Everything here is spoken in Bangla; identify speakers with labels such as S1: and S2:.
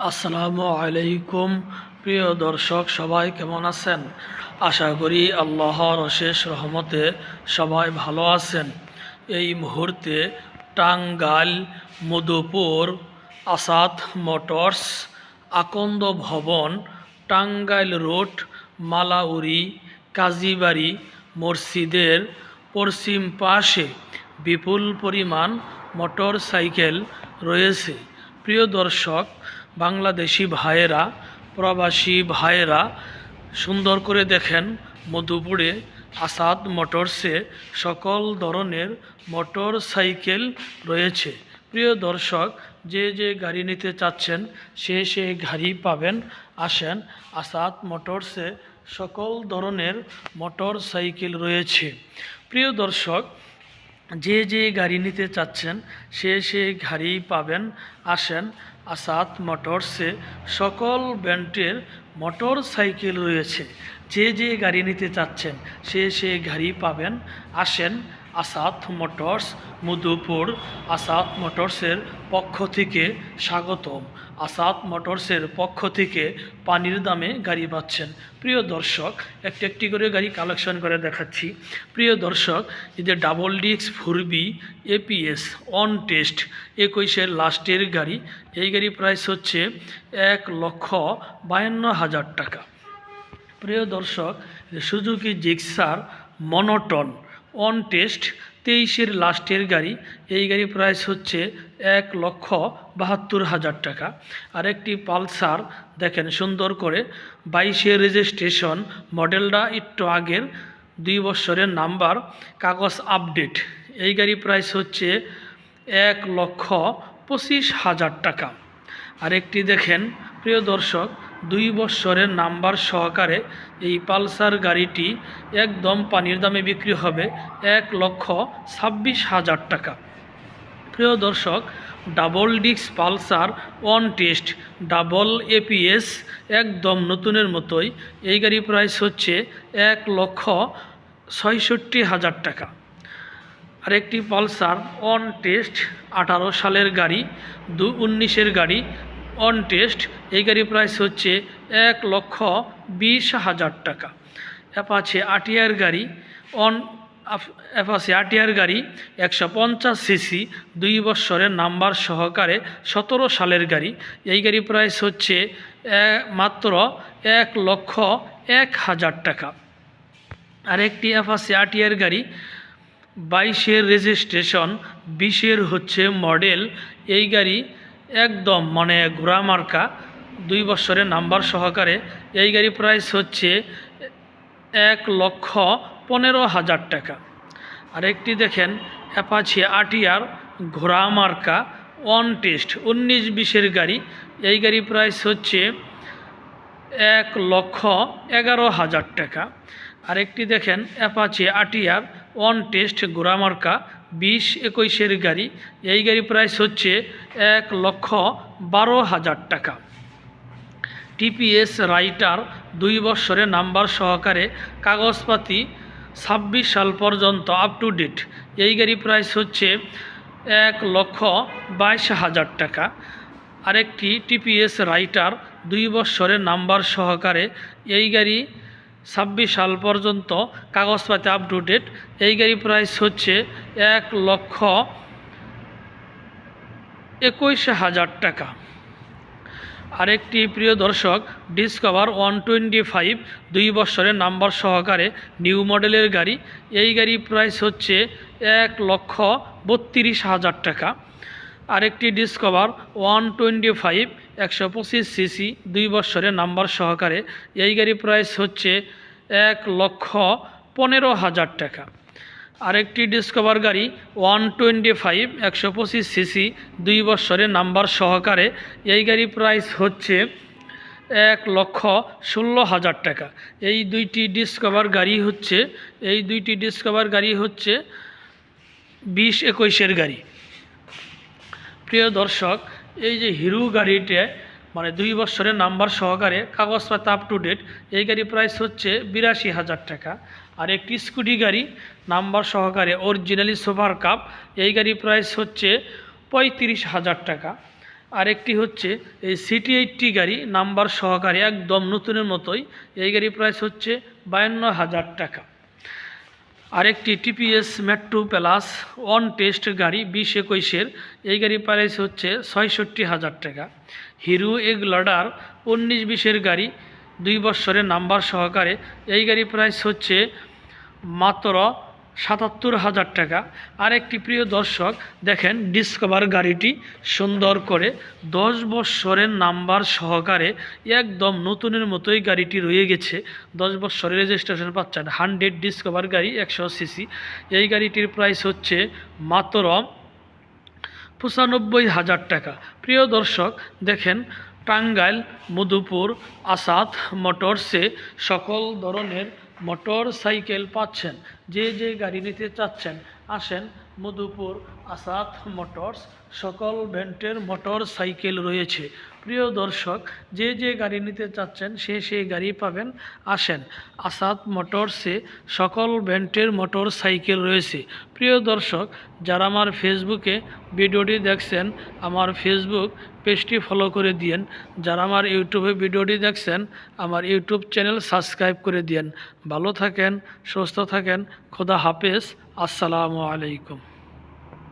S1: আসসালামু আলাইকুম। প্রিয় দর্শক, সবাই কেমন আছেন? আশা করি আল্লাহর অশেষ রহমতে সবাই ভালো আছেন। এই মুহূর্তে টাঙ্গাইল, মধুপুর, আসাদ মোটরস, আকন্দ ভবন, টাঙ্গাইল রোড, মালাউরি, কাজীবাড়ি মসজিদের পশ্চিম পাশে বিপুল পরিমাণ মোটর সাইকেল রয়েছে। প্রিয় দর্শক বাংলাদেশি ভাইয়েরা, প্রবাসী ভাইয়েরা সুন্দর করে দেখেন মধুপুরে আসাদ মোটরসে সকল ধরনের মোটর সাইকেল রয়েছে। প্রিয় দর্শক, যে যে গাড়ি নিতে চাচ্ছেন, সে সে গাড়ি পাবেন, আসেন আসাদ মোটরসে সকল ধরনের মোটর সাইকেল রয়েছে। প্রিয় দর্শক, যে যে গাড়ি নিতে চাচ্ছেন, সে সে গাড়ি পাবেন, আসেন আসাদ মোটরসে সকল ব্র্যান্ডের মোটর সাইকেল রয়েছে। যে যে গাড়ি নিতে চাচ্ছেন, সে সে গাড়ি পাবেন, আসেন আসাদ মোটরস মধুপুর আসাদ মোটরসের পক্ষ থেকে স্বাগতম। আসাদ মোটরসের পক্ষ থেকে পানির দামে গাড়ি পাচ্ছেন। প্রিয় দর্শক, একটি একটি করে গাড়ি কালেকশন করে দেখাচ্ছি। প্রিয় দর্শক যে ডাবল ডিক্স ফুরবি এপিএস অন টেস্ট একুশের লাস্টের গাড়ি, এই গাড়ি প্রাইস হচ্ছে এক লক্ষ বায়ান্ন হাজার টাকা। প্রিয় দর্শক Suzuki Gixxer monotone on test তেইশের লাস্টের গাড়ি। এই গাড়ি প্রাইস হচ্ছে এক লক্ষ বাহাত্তর হাজার টাকা। আরেকটি পালসার, দেখেন সুন্দর করে বাইশের রেজিস্ট্রেশন মডেলটা একটু আগের, দুই বছরের নাম্বার কাগজ আপডেট এই গাড়ি প্রাইস হচ্ছে এক লক্ষ পঁচিশ হাজার টাকা। আরেকটি দেখেন, প্রিয় দর্শক দুই বছরের নাম্বার সহকারে এই পালসার গাড়িটি একদম পানির দামে বিক্রি হবে এক লক্ষ ছাব্বিশ হাজার টাকা। প্রিয় দর্শক, ডাবল ডিক্স Pulsar one test, double ABS একদম নতুনের মতোই এই গাড়ি প্রাইস হচ্ছে এক লক্ষ ছয়ষট্টি হাজার টাকা। আরেকটি পালসার অন টেস্ট আঠারো সালের গাড়ি, দু উনিশের গাড়ি অন টেস্ট এই গাড়ি প্রাইস হচ্ছে এক লক্ষ বিশ হাজার টাকা। অ্যাপাছে আটিয়ার গাড়ি অন অ্যাপাছে আটিয়ার গাড়ি একশো পঞ্চাশ সিসি দুই বৎসরের নাম্বার সহকারে সতেরো সালের গাড়ি। এই গাড়ি প্রাইস হচ্ছে মাত্র এক লক্ষ এক হাজার টাকা। আরেকটি অ্যাপাছে আটিয়ার গাড়ি, বাইশের রেজিস্ট্রেশন বিশের হচ্ছে মডেল এই গাড়ি একদম মানে ঘোড়া মার্কা, দুই বছরের নাম্বার সহকারে এই গাড়ি প্রাইস হচ্ছে এক লক্ষ পনেরো হাজার টাকা। আরেকটি দেখেন অ্যাপাচি আটিয়ার ঘোড়া মার্কা ওয়ান টেস্ট উনিশ বিশের গাড়ি। এই গাড়ি প্রাইস হচ্ছে এক লক্ষ এগারো হাজার টাকা। আরেকটি দেখেন অ্যাপাচি আটিয়ার ওয়ান টেস্ট গোরামার্কা বিশ একুশের গাড়ি। এই গাড়ি প্রাইস হচ্ছে এক লক্ষ বারো হাজার টাকা। টিপিএস রাইটার দুই বছরের নাম্বার সহকারে কাগজপাতি ছাব্বিশ সাল পর্যন্ত আপ টু ডেট এই গাড়ি প্রাইস হচ্ছে এক লক্ষ বাইশ হাজার টাকা। আরেকটি টিপিএস রাইটার দুই বছরের নাম্বার সহকারে এই গাড়ি ছাব্বিশ সাল পর্যন্ত কাগজপাতি আপ টু ডেট এই গাড়ি প্রাইস হচ্ছে এক লক্ষ একুশ হাজার টাকা। আরেকটি প্রিয় দর্শক ডিসকভার ওয়ান টোয়েন্টি ফাইভ দুই বছরের নাম্বার সহকারে নিউ মডেলের গাড়ি। এই গাড়ি প্রাইস হচ্ছে এক লক্ষ বত্রিশ হাজার টাকা। আরেকটি ডিসকভার ওয়ান টোয়েন্টি ফাইভ একশো পঁচিশ সিসি দুই বছরের নাম্বার সহকারে। এই গাড়ি প্রাইস হচ্ছে এক লক্ষ পনেরো হাজার টাকা। আরেকটি ডিসকভার গাড়ি ওয়ান টোয়েন্টি ফাইভ, একশো পঁচিশ সিসি, দুই বছরের নাম্বার সহকারে। এই গাড়ি প্রাইস হচ্ছে এক লক্ষ ষোলো হাজার টাকা। এই দুইটি ডিসকভার গাড়ি হচ্ছে, এই দুইটি ডিসকভার গাড়ি হচ্ছে বিশ একুশের গাড়ি। প্রিয় দর্শক, এই যে হিরো গাড়িতে মানে দুই বছরের নাম্বার সহকারে কাগজপাতা আপ টু ডেট এই গাড়ি প্রাইস হচ্ছে বিরাশি হাজার টাকা। আর একটি স্কুটি গাড়ি, নাম্বার সহকারে অরিজিনালি সুপার কাপ এই গাড়ি প্রাইস হচ্ছে পঁয়ত্রিশ হাজার টাকা। আরেকটি হচ্ছে এই সিটি এইটটি গাড়ি, নাম্বার সহকারে একদম নতুনের মতোই, এই গাড়ি প্রাইস হচ্ছে বায়ান্ন হাজার টাকা। আরেকটি TVS metro plus one test গাড়ি বিশ একুশের। এই গাড়ি প্রাইস হচ্ছে ছয়ষট্টি হাজার টাকা। হিরো এগ লডার উনিশ বিশের গাড়ি দুই বছরের নাম্বার সহকারে। এই গাড়ি প্রাইস হচ্ছে মাত্র সাতাত্তর হাজার টাকা। আরেকটি প্রিয় দর্শক, দেখেন ডিসকভার গাড়িটি সুন্দর করে দশ বৎসরের নাম্বার সহকারে একদম নতুনের মতোই গাড়িটি রয়ে গেছে। দশ বৎসরের রেজিস্ট্রেশন পাচ্ছেন। হান্ড্রেড ডিসকভার গাড়ি, একশো সিসি। এই গাড়িটির প্রাইস হচ্ছে মাত্র পঁচানব্বই হাজার টাকা। প্রিয় দর্শক, দেখেন টাঙ্গাইল, মধুপুর, আসাদ মোটরসে সকল ধরনের মোটর সাইকেল পাচ্ছেন। যে যে গাড়ি নিতে চাচ্ছেন, আসেন মধুপুর আসাদ মোটরস সকল ভেন্টের মোটর সাইকেল রয়েছে। প্রিয় দর্শক, যে যে গাড়ি নিতে চাচ্ছেন, সে সেই গাড়ি পাবেন, আসেন। আসাদ মোটরসে সকল ভেন্টের মোটর সাইকেল রয়েছে। প্রিয় দর্শক, যারা আমার ফেসবুকে ভিডিওটি দেখছেন, আমার ফেসবুক পেজটি ফলো করে দিয়েন। যারা আমার ইউটিউবে ভিডিওটি দেখছেন, আমার ইউটিউব চ্যানেল সাবস্ক্রাইব করে দিয়েন। ভালো থাকেন, সুস্থ থাকেন, খোদা হাফেজ। আসসালামু আলাইকুম।